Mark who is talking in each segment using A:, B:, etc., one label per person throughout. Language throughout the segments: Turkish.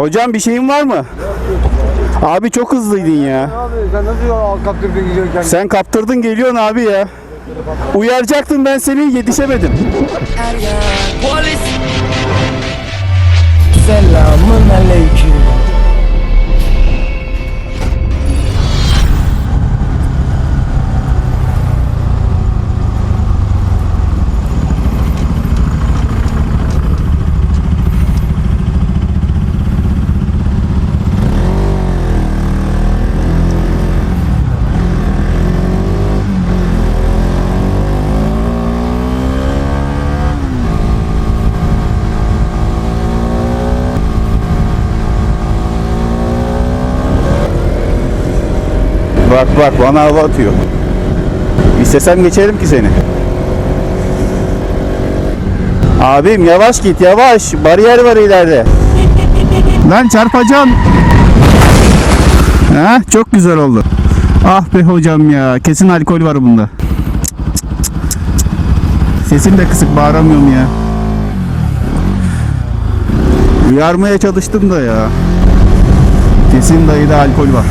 A: Hocam bir şeyin var mı? Abi çok hızlıydın ya.
B: Sen nasıl kaptırdın gidiyorken?
A: Sen kaptırdın geliyorsun abi ya. Uyaracaktım ben seni yetişemedim.
C: Polis. Selamun aleyküm.
A: Bak bak bana hava atıyor. İstesem geçerim ki seni. Abim yavaş git yavaş. Bariyer var ileride. Lan çarpacağım. Ha, çok güzel oldu. Ah be hocam ya. Kesin alkol var bunda. Sesim de kısık bağıramıyorum ya. Uyarmaya çalıştım da ya. Kesin dayıda alkol var.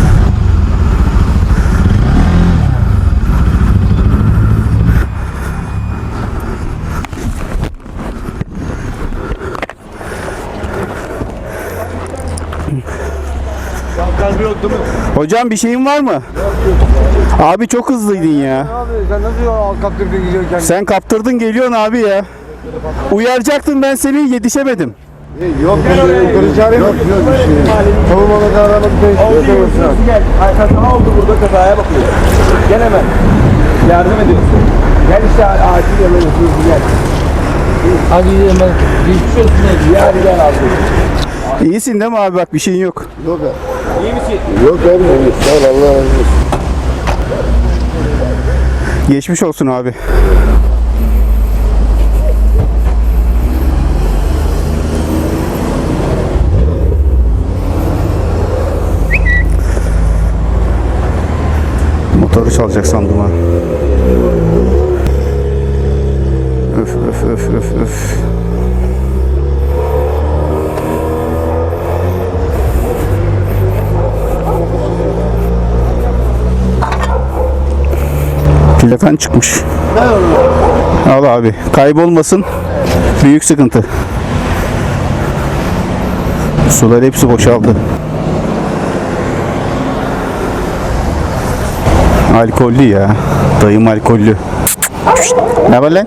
B: Kalbi yok değil mi?
A: Hocam bir şeyin var mı? Abi çok hızlıydın ya.
B: Abi sen nasıl kaptırdın gidiyorken?
A: Sen kaptırdın geliyorsun abi ya. Uyaracaktım ben seni yetişemedim.
B: Yok yukarı çağırayım Yok yok bir şey. Tamam ona kadar aramak için
D: Gel. Kaza oldu burada kazaya bakıyor. Gel hemen. Yardım ediyorsun. Gel işte acil hızlı gel. Hadi gidelim ben. Geçmiş olsun. Ya hadi gel abi.
A: İyisin değil mi abi bak bir şeyin yok.
B: Yok
D: İyi misin?
B: Yok abi. Sağ ol Allah razı olsun.
A: Geçmiş olsun abi. Motoru çalacak sandım ha. Öf öf öf öf öf. Plakan çıkmış. Al abi. Kaybolmasın. Büyük sıkıntı. Sular hepsi boşaldı. Alkollü ya. Dayım alkollü. Ne var lan?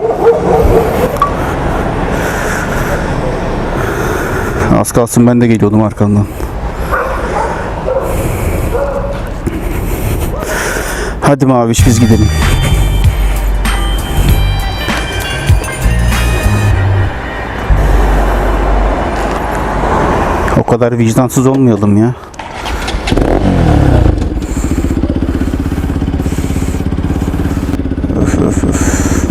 A: Az kalsın ben de geliyordum arkandan. Hadi Maviş biz gidelim. O kadar vicdansız olmayalım ya. Öf öf öf.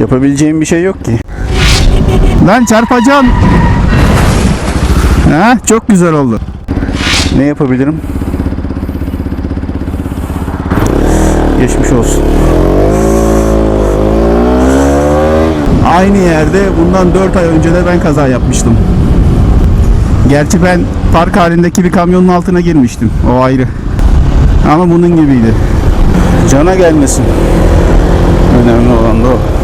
A: Yapabileceğim bir şey yok ki. Lan çarpacağım. Ha, çok güzel oldu. Ne yapabilirim? Geçmiş olsun. Aynı yerde bundan 4 ay önce de ben kaza yapmıştım. Gerçi ben park halindeki bir kamyonun altına girmiştim. O ayrı. Ama bunun gibiydi. Cana gelmesin. Önemli olan da o.